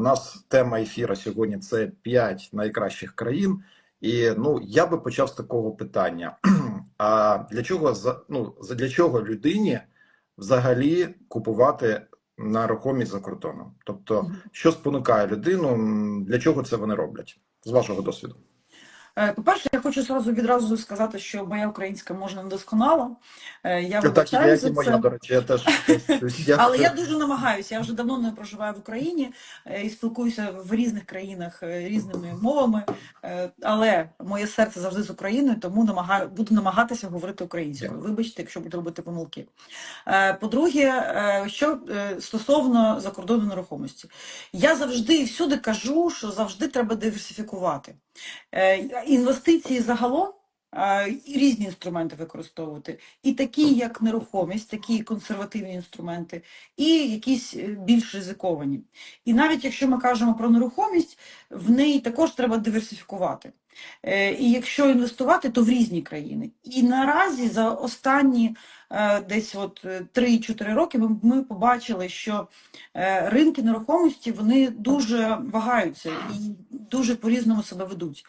У нас тема ефіра сьогодні це 5 найкращих країн. І ну я би почав з такого питання: а для чого ну за- для чого людині взагалі купувати нерухомість за кордоном? Тобто, що спонукає людину, для чого це вони роблять з вашого досвіду? Е, По-перше, я хочу зразу відразу сказати, що моя українська може недосконала. Е, Я Так, за і моя, до речі, я теж я- Але я дуже намагаюся. Я вже давно не проживаю в Україні е, і спілкуюся в різних країнах різними мовами. Але моє серце завжди з Україною, тому намагаю, буду намагатися говорити українською. Вибачте, якщо буду робити помилки. По-друге, що стосовно закордонної нерухомості, я завжди і всюди кажу, що завжди треба диверсифікувати. Е, Інвестиції загалом. Різні інструменти використовувати, і такі, як нерухомість, такі консервативні інструменти, і якісь е, більш ризиковані. І навіть якщо ми кажемо про нерухомість, в неї також треба диверсифікувати. Е, І якщо інвестувати, то в різні країни. І наразі за останні е, десь от е, 3-4 роки ми, побачили, що ринки нерухомості вони дуже вагаються і дуже по-різному себе ведуть.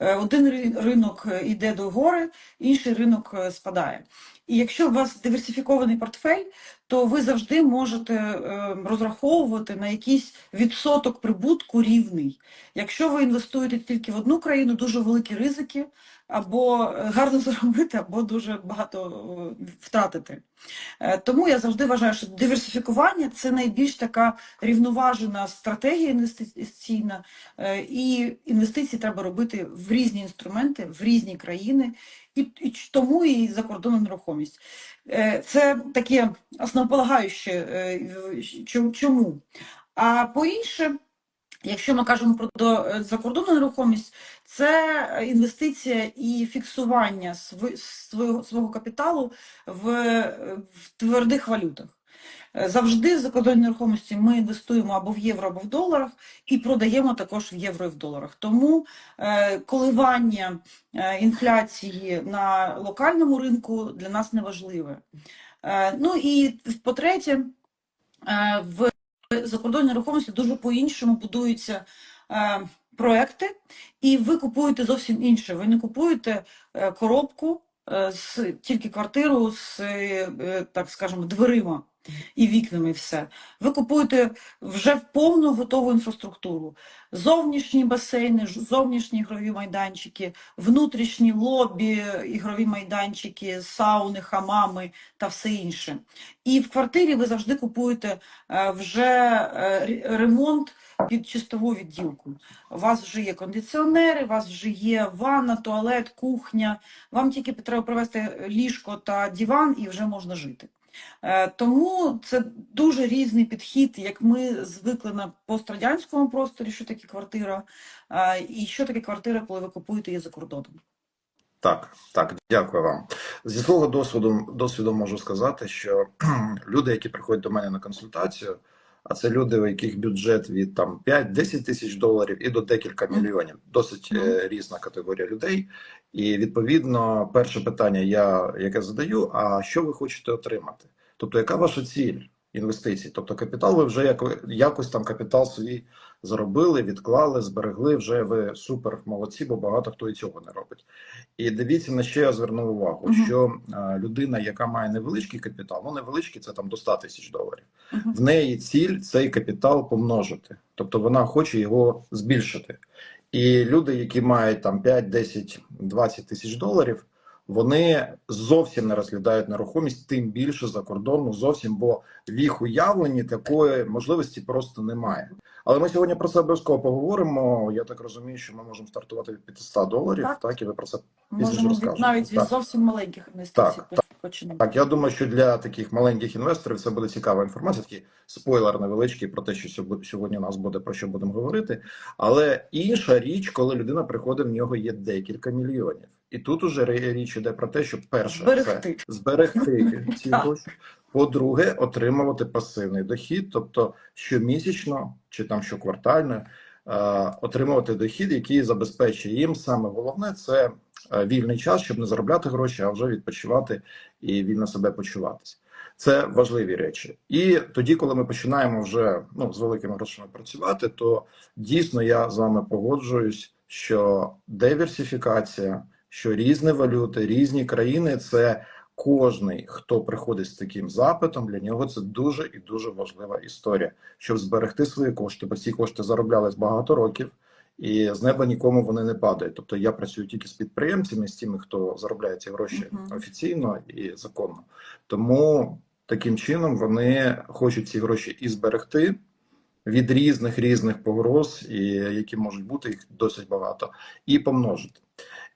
Е, Один ри- ринок е, йде до гори, інший ринок е, спадає. І якщо у вас диверсифікований портфель, то ви завжди можете е, розраховувати на якийсь відсоток прибутку рівний. Якщо ви інвестуєте тільки в одну країну, дуже великі ризики, або е, гарно заробити, або дуже багато е, втратити. Е, Тому я завжди вважаю, що диверсифікування це найбільш така рівноважена стратегія інвестиційна, і інвестиції треба робити в різні інструменти, в різні країни, і, тому і закордонна нерухомість. Е, Це таке основополагаюче. е, чому-? А по-інше, якщо ми кажемо про е, закордонну нерухомість, це інвестиція і фіксування свого, капіталу в твердих валютах. Завжди в закордонній нерухомості ми інвестуємо або в євро, або в доларах, і продаємо також в євро і в доларах. Тому е, коливання е, інфляції на локальному ринку для нас не важливе. Е, ну і по-третє, в закордонній нерухомості дуже по-іншому будуються проекти, і ви купуєте зовсім інше. Ви не купуєте коробку з тільки квартиру з, так скажемо, дверима і вікнами, все. Ви купуєте вже повну готову інфраструктуру. Зовнішні басейни, зовнішні ігрові майданчики, внутрішні лобі, ігрові майданчики, сауни, хамами та все інше. І в квартирі ви завжди купуєте е, вже е, ремонт під чистову відділку. У вас вже є кондиціонери, у вас вже є ванна, туалет, кухня. Вам тільки треба привезти ліжко та диван і вже можна жити. Е, Тому це дуже різний підхід, як ми звикли на пострадянському просторі, що таке квартира, е, і що таке квартира, коли ви купуєте її за кордоном. Так, так, дякую вам. Зі свого досвіду, досвіду можу сказати, що люди, які приходять до мене на консультацію, а це люди, у яких бюджет від там 5-10 тисяч доларів і до декілька мільйонів. Досить е, різна категорія людей. І відповідно, перше питання, я яке задаю: а що ви хочете отримати? Тобто, яка ваша ціль інвестицій? Тобто, капітал ви вже як, якось там капітал свій заробили, відклали, зберегли. Вже ви супер молодці, бо багато хто і цього не робить. І дивіться, на що я звернув увагу, Мгм. що е, людина, яка має невеличкий капітал, ну невеличкий, це там до 100 тисяч доларів. Мгм. В неї ціль цей капітал помножити, тобто вона хоче його збільшити. І люди, які мають там 5, 10, 20 тисяч доларів, вони зовсім не розглядають нерухомість, тим більше за кордону, зовсім, бо в їх уявленні такої можливості просто немає. Але ми сьогодні про це обов'язково поговоримо. Я так розумію, що ми можемо стартувати від 500 доларів, Так. так, і ви про це Пізніше Можемо від, розкажемо. навіть від Так. зовсім маленьких інвестицій Так, почнемо. Так, я думаю, що для таких маленьких інвесторів це буде цікава інформація. Такий спойлер невеличкий про те, що сьогодні у нас буде про що будемо говорити. Але інша річ, коли людина приходить, в нього є декілька мільйонів. І тут уже річ іде про те, що перше Зберегти. це зберегти ці гроші. По-друге, отримувати пасивний дохід, тобто щомісячно чи там щоквартально е, отримувати дохід, який забезпечує їм. Саме головне це е, вільний час, щоб не заробляти гроші, а вже відпочивати і вільно себе почуватися. Це важливі речі. І тоді, коли ми починаємо вже ну, з великими грошима працювати, то дійсно я з вами погоджуюсь, що диверсифікація, що різні валюти, різні країни це кожний, хто приходить з таким запитом, для нього це дуже і дуже важлива історія, щоб зберегти свої кошти, бо ці кошти зароблялись багато років. І з неба нікому вони не падають. Тобто я працюю тільки з підприємцями, з тими, хто заробляє ці гроші Мгм. офіційно і законно. Тому таким чином вони хочуть ці гроші і зберегти від різних різних погроз, і які можуть бути їх досить багато, і помножити.